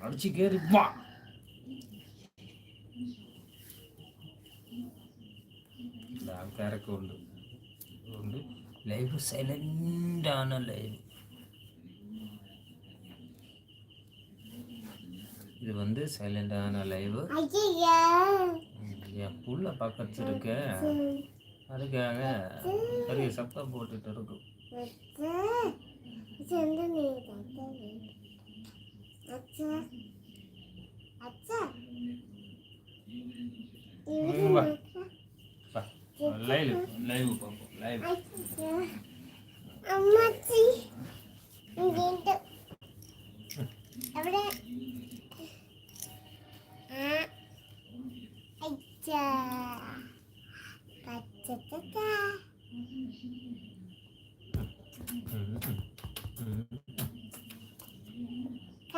അടിച്ച് കയറി വാ ഇവിടെ ആൾക്കാരൊക്കെ ഉണ്ട് അതുകൊണ്ട് ലൈവ് സൈലന്റ് ആണ് ലൈവ് இது வந்து சைலண்டான லைவ் ஐயா என் புள்ள பக்கத்து இருக்க அதுக்காக பெரிய சத்தம் போட்டுட்டு இருக்கும்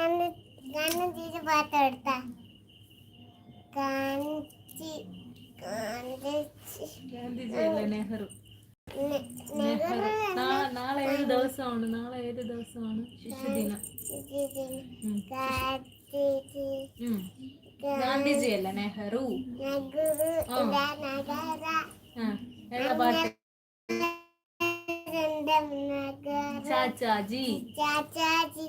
കണ്ണ് തീരെ പാത്രം എടുത്ത. അല്ല നെഹ്റു? നാളെ ഏത് ദിവസമാണ്? നാളെ ഏത് ദിവസമാണ് ശിശുദിനം. ഗാന്ധിജി അല്ല നെഹ്റു? പാട്ട്? ചാച്ചാജി. ചാച്ചാജി.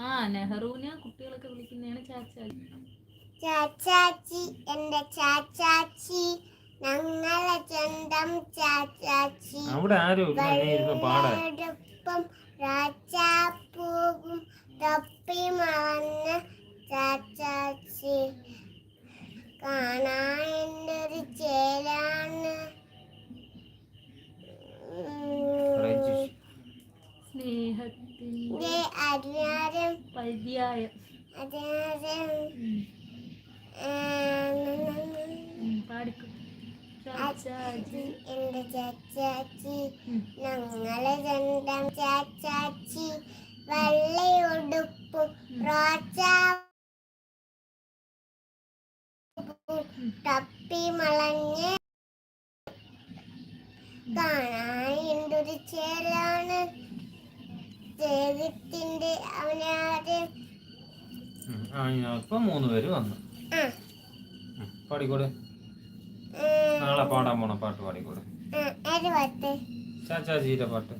ആ നെഹ്റുവിനെ കുട്ടികളൊക്കെ വിളിക്കുന്നതാണ് ചാച്ചാജി ചാച്ചാച്ചി എന്റെ ചാച്ചാച്ചി ഞങ്ങളെ സ്വന്തം ചാച്ചാച്ചി. അവിടെ ആരും പാടാൻ രാജാപ്പൂവും തൊപ്പി മറന്ന ചാച്ചാച്ചി. കാണാൻ എന്റെ ഒരു ചേലാണ് സ്നേഹത്തിന്റെ അധികാരം പര്യായം പാടിക്കും. എന്റെ ചാച്ചാച്ചി ഉം. ഞങ്ങളെ സ്വന്തം ചാച്ചാച്ചി വെള്ളയുടുപ്പും റോച്ചാ തപ്പി മളഞ്ഞ് കാണാൻ എന്തൊരു ചേലാണ് ദൈവത്തിന്റെ അവനാര് ഉം. ഇപ്പൊ മൂന്ന് പേര് വന്നു. പാടിക്കോട്? നാളെ പാടാൻ പോണ പാട്ട് പാടിക്കോട്? ചാച്ചാജിയുടെ പാട്ട്.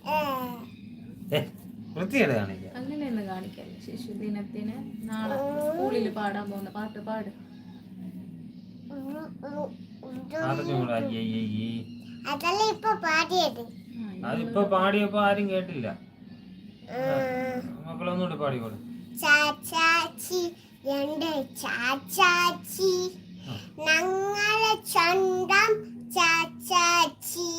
വൃത്തിയുടെ കാണിക്ക. അങ്ങനെയൊന്നും കാണിക്കല്ലേ ശിശുദിനത്തിന് നാളെ സ്കൂളിൽ പാടാൻ പോകുന്ന പാട്ട് പാട്. അതിപ്പോ പാടിയപ്പോ ആരും കേട്ടില്ല. മക്കളൊന്നുകൂടി പാടിക്കോട് ചാച്ചാച്ചി എന്റെ ചാച്ചാച്ചി. ഞങ്ങളെ സ്വന്തം ചാച്ചാച്ചി.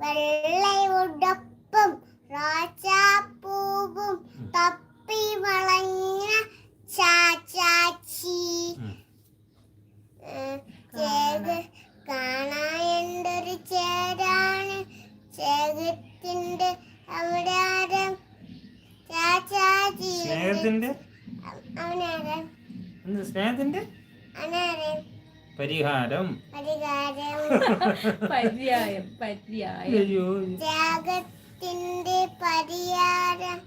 വെള്ളയോടൊപ്പം റോജാപ്പൂവും തപ്പി വളഞ്ഞ ചാച്ചാച്ചി. ചേത് കാണാൻ എന്തൊരു ചേരാണ്. ചേകത്തിന്റെ സ്നേഹത്തിന്റെ സ്നേഹത്തിന്റെ പരിഹാരം. പരിഹാരം. പര്യായം പര്യായം. അയ്യോ. ത്യാഗത്തിന്റെ പരിഹാരം.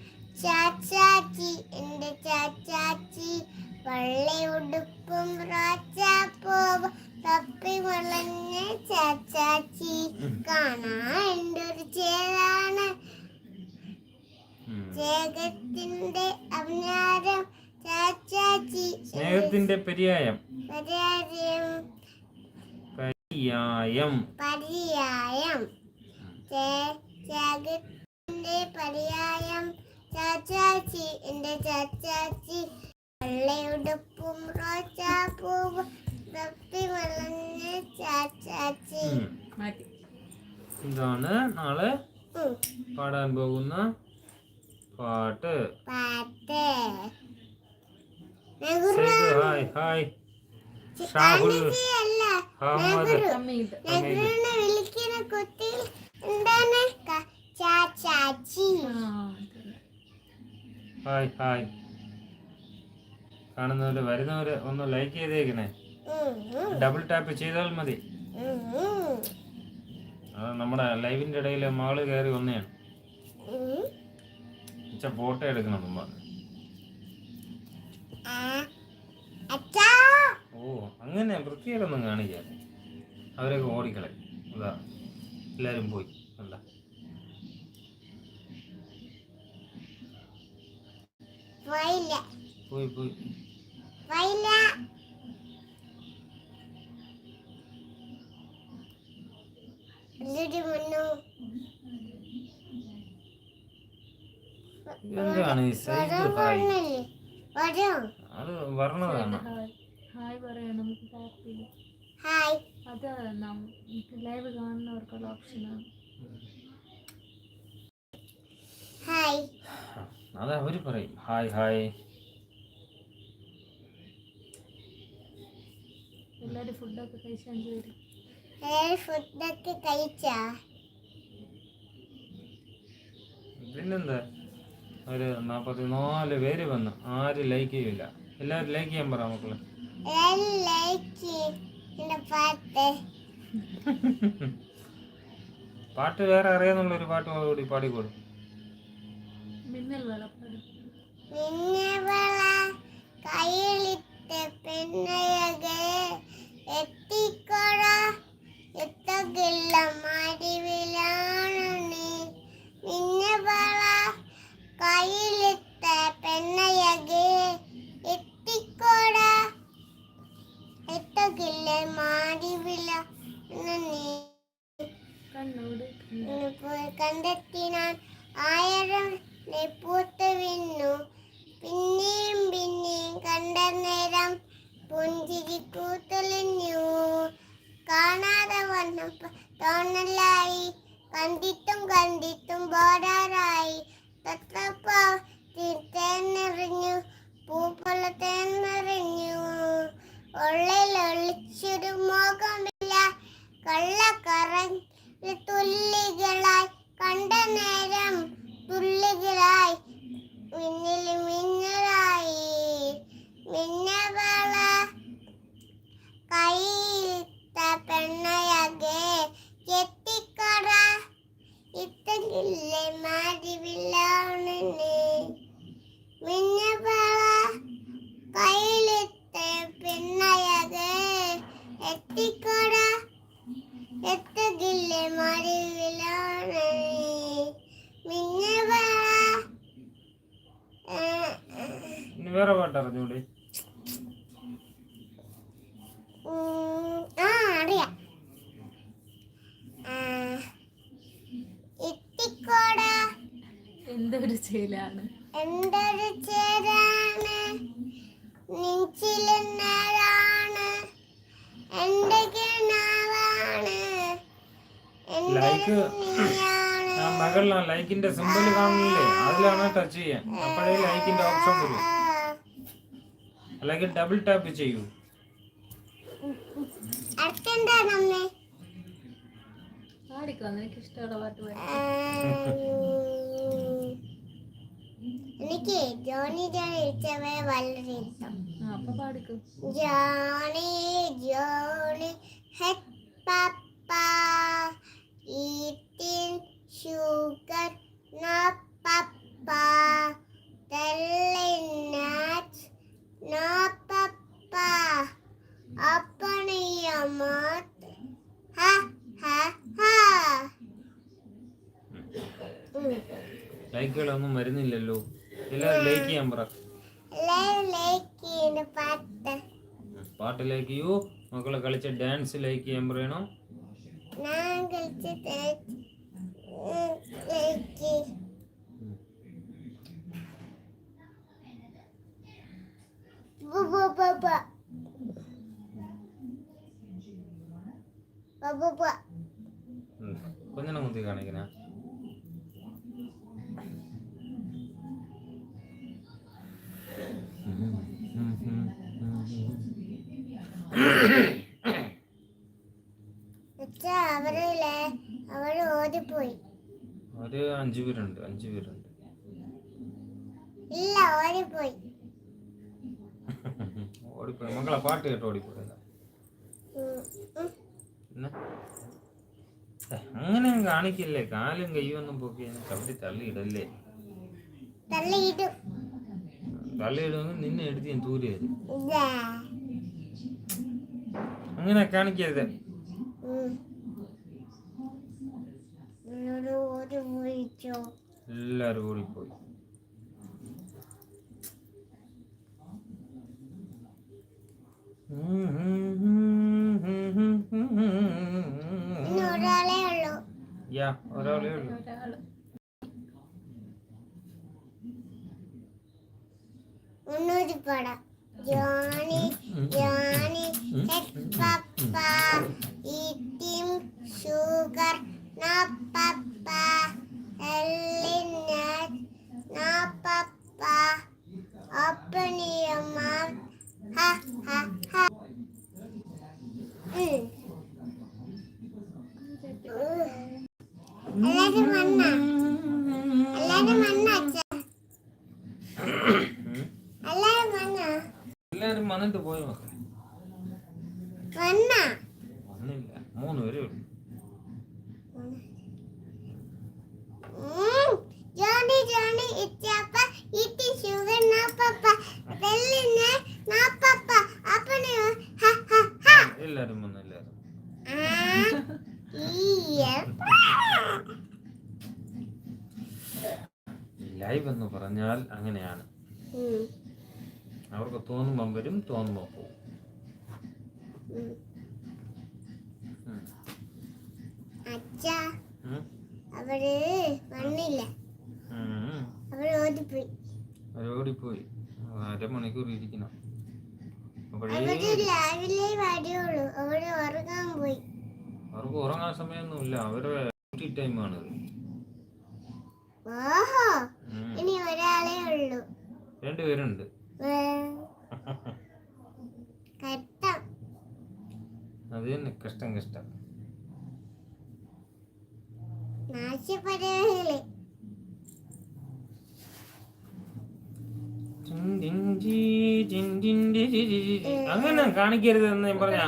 ചാച്ചാച്ചി എന്റെ ചാച്ചാച്ചി. വെള്ളയുടുപ്പും റോച്ചാപ്പൂവും തപ്പി വളഞ്ഞ ചാച്ചാച്ചി. കാണാൻ എന്റെ ഒരു ചേരാണ്. ഉം. അഭിനാരം ചാച്ചാച്ചി സ്നേഹത്തിന്റെ പര്യായം. പര്യായം. പര്യായം. പര്യായം. ത്യാഗത്തിന്റെ ജഗത്തിന്റെ പര്യായം. ചാച്ചാച്ചി എന്റെ ചാച്ചാച്ചി. വെള്ളയുടുപ്പും റോച്ചാപ്പൂവും തപ്പി വളഞ്ഞ ചാച്ചാച്ചി. ഇതാണ് നാളെ പാടാൻ പോകുന്ന പാട്ട്. പാട്ട്. Hi hi. ഷാഹുൽ അല്ല. അഹമ്മദ്. വിളിക്കുന്ന കുട്ടി എന്താണ്? ചാച്ചാച്ചി ഹായ് ഹായ്. കാണുന്നവര് വരുന്നവര് ഒന്ന് ലൈക്ക് ചെയ്തേക്കണേ. ഡബിൾ ടാപ്പ് ചെയ്താൽ മതി. അത് നമ്മുടെ ലൈവിന്റെ ഇടയിൽ മകൾ കയറി വന്നെയാണ്. അച്ഛ ഫോട്ടോ എടുക്കണം പറഞ്ഞു. ഓ അങ്ങനെ വൃത്തിയായിട്ടൊന്നും കാണിക്കാതെ അവരൊക്കെ ഓടിക്കളെ. അതാ എല്ലാരും പോയി. അല്ല പോയി പോയി. മുന്നു എന്താണ് ഈ സൈഡ് ഹായ്. പറഞ്ഞില്ലേ വരൂ. അത് പറഞ്ഞതാണ് ഹായ് ഹായ് പറയാം നമുക്ക് താല്പര്യം ഹായ്. അത് നമുക്ക് ലൈവ് കാണുന്നവർക്കുള്ള ഓപ്ഷനാണ് ഹായ്. അത് അവർ പറയും. Hi hi. എല്ലാവരും ഫുഡൊക്കെ കഴിച്ചാൽ വരും ഫുഡൊക്കെ കഴിച്ചാ? പിന്നെന്താ? ഒരു നാപ്പത്തി നാല് പേര് വന്നു. ആരും ലൈക്ക് ചെയ്യില്ല എല്ലാവരും ലൈക്ക് ചെയ്യാൻ പറ മക്കളെ. പാട്ട്. പാട്ട് വേറെ അറിയാന്നുള്ള ഒരു പാട്ട് കൂടി പാടിക്കോളും. മിന്നൽ വള കയ്യിലിട്ട് പെണ്ണയകെ എത്തിക്കൊട. എത്തകില്ല മടിവിലാണ് നീ നിന്നെ വള കയ്യിലിട്ട പെണ്ണയകെ എത്തിക്കൊട. എത്തകില്ല മാടിവില കണ്ടെത്തിനാൻ ആയിരം പൂത്ത് വിന്നു പിന്നെയും പിന്നെയും കണ്ട നേരം പുഞ്ചിരി കൂത്തലിഞ്ഞു കാണാതെ വന്നപ്പോ തോന്നലായി. കണ്ടിട്ടും കണ്ടിട്ടും ബോറാറായി തേന്നെറിഞ്ഞു പൂപ്പുള്ള തേനറിഞ്ഞു ഉള്ളിൽ ഒളിച്ചൊരു മോഹമില്ല. കള്ളക്കറ തുല്ലികളായി കണ്ട നേരം തുള്ളികളായി മിന്നൽ മിന്നലായി. മിന്നവള കയ്യിൽ പെണ്ണയകെ ഇത്തകില്ലേ മാരിവില്ലാണ് മിന്നവള കയ്യിലിത്ത പിന്നയത് എത്തിക്കറ എത്തതില്ലേ മറിവിലാണ് മിന്നവള. ഇനി വേറെ പാട്ട് അറിഞ്ഞൂടെ? ആ അറിയാം ആ, ഇത്തിക്കോട എന്തൊരു ചേലാണ്? എന്തൊരു ചേലാണ്? നെഞ്ചിലെന്നാരാണ് എന്റെ കിണാവാണ് ലൈക്ക്. ആ മകളിലാ ലൈക്കിന്റെ സിമ്പിൾ കാണുന്നില്ലേ? അതിലാണ് ടച്ച് ചെയ്യാൻ. അപ്പോഴേ ലൈക്കിന്റെ ഓപ്ഷൻ വരും. അല്ലെങ്കിൽ ഡബിൾ ടാപ്പ് ചെയ്യൂ. പാടിക്കോ നിനക്ക് ഇഷ്ടമുള്ള പാട്ട് പാടി. എനിക്ക് ജോണി ജോണി വളരെ ഇഷ്ടം. Johnny Johnny head papa eating sugar no papa telling nuts no papa open your mouth ha ha ha ഉം. ലൈക്കുകളൊന്നും വരുന്നില്ലല്ലോ എല്ലാവരും ലൈക്ക് ചെയ്യാൻ പറ എല്ലാവരും ലൈക്ക് ചെയ്യുന്ന പാട്ട് പാട്ട് ലൈക്ക് ചെയ്യൂ മക്കളെ ഡാൻസ് ലൈക്ക് ചെയ്യാൻ പറയണം? മുന്തി Mm-hmm. കുഞ്ഞിനെ മുത്തി കാണിക്കണ. അച്ഛാ ഓടിപ്പോയി ഒരു അഞ്ചു പേരുണ്ട് അഞ്ചു പേരുണ്ട്. ഇല്ല ഓടിപ്പോയി ഓടിപ്പോയി. മക്കളെ പാട്ട് കേട്ട് ഓടിപ്പോയതാ അങ്ങനെ കാണിക്കില്ലേ? കാലും കയ്യും ഒന്നും പൊക്കി ചവിട്ടി തള്ളിയിടല്ലേ? തള്ളിയിടും. തള്ളിയിടുമെങ്കിൽ നിന്നെ എടുത്ത് ഞാൻ തൂരിയത് തരും. അങ്ങനെ കാണിക്കരുത്. എല്ലാരും കൂടി പോയി ഒരാളേ ഉള്ളൂ. 도 뭐예요? അവർ വന്നില്ല. അവരോടിപ്പോയി. അരമണിക്കൂർ ഇരിക്കണം അവർ രാവിലെ വരുള്ളൂ. അവർ ഉറങ്ങാൻ പോയി. അവർക്ക് ഉറങ്ങാൻ സമയമൊന്നുമില്ല. അവരുടെ ഡ്യൂട്ടി ടൈമാണ് ഓഹോ. ഇനി ഒരാളേ ഉള്ളൂ. രണ്ടുപേരുണ്ട് അത് തന്നെ. കഷ്ടം കഷ്ടം. നാശപരകൾ അങ്ങനെ കാണിക്കരുത് എന്ന് ഞാൻ പറഞ്ഞ.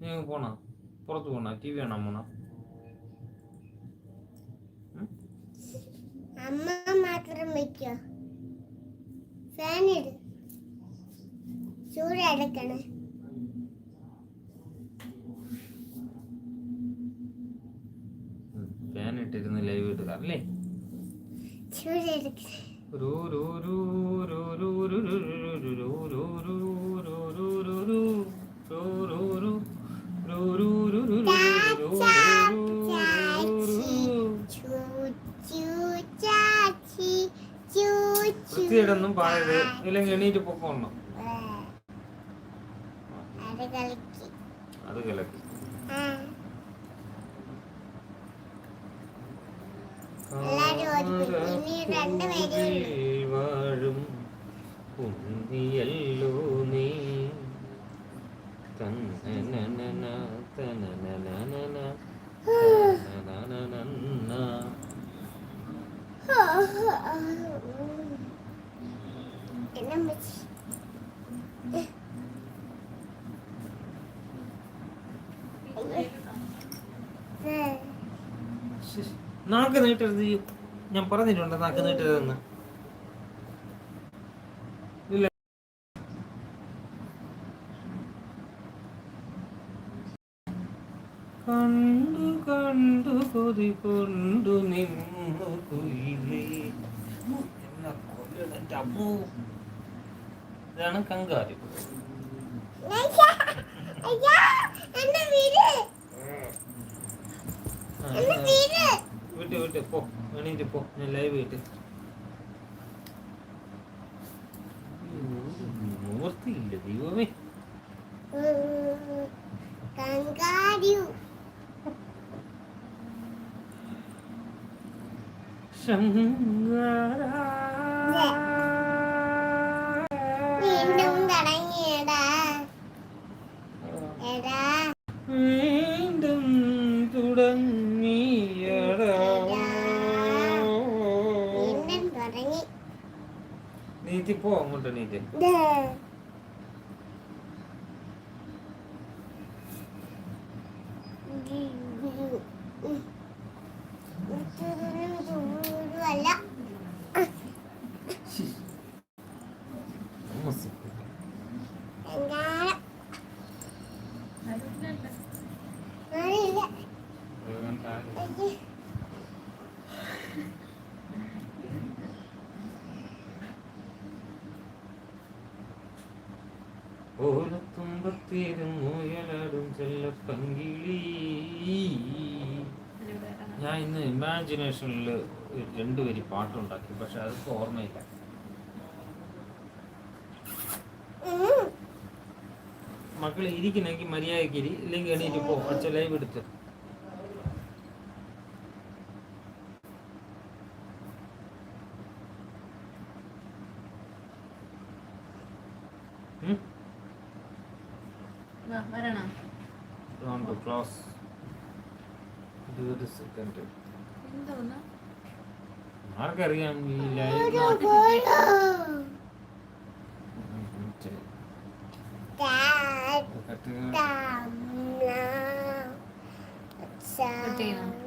നീ പോണോ? പുറത്ത് പോണോ? ടി വി കാണാൻ പോണോ? അമ്മ മാത്രം വെക്കോ ഫാൻ ഇട്. ചൂട് അടക്കണേ. ഫാൻ ഇട്ടിരുന്ന് ലൈവ് ഇടുക അല്ലേ ഒന്നും പാടരുത് ഇല്ലെങ്കിൽ എണീറ്റ് പൊക്കോണം അത് കിളക്കി വാഴും കുന്തിയല്ലോ നീ. തന്നനന തനനനന തനനനന എന്നെ നാക്ക് നീട്ടരുത്. ഞാൻ പറഞ്ഞിട്ടുണ്ട് നാക്ക് നീട്ടരുതെന്ന് ഇല്ല കണ്ടു കണ്ടു കൊതി കൊണ്ടു നിന്നു കുയിലേ. ഇതാണ് കങ്കാരി എന്നെ വിട്, ആ, എന്നെ വിട്. விட்டு விட்டு போ அணிந்து போ நீ லைவ் விட்டு நிவர்த்தி இல்லை தெய்வமே ശങ്കാര നീതി പോ അങ്ങോട്ട് നീതി ഓലത്തുമ്പത്തേരും മുയലാടും ചെല്ലപ്പങ്കിളി ഞാൻ ഇന്ന് ഇമാജിനേഷനിൽ രണ്ട് വരി പാട്ടുണ്ടാക്കി പക്ഷെ അതൊക്കെ ഓർമ്മയില്ല. മക്കൾ ഇരിക്കണമെങ്കിൽ മര്യാദയ്ക്ക് ഇരി ഇല്ലെങ്കിൽ എണീറ്റ് പോ ലൈവ് എടുത്ത് ഉം? വരണം Round the close. ഇരുപത് സെക്കൻഡ് ആർക്കറിയാം ഈ ലൈവ് തമ്മില, ചെയ്യണോ?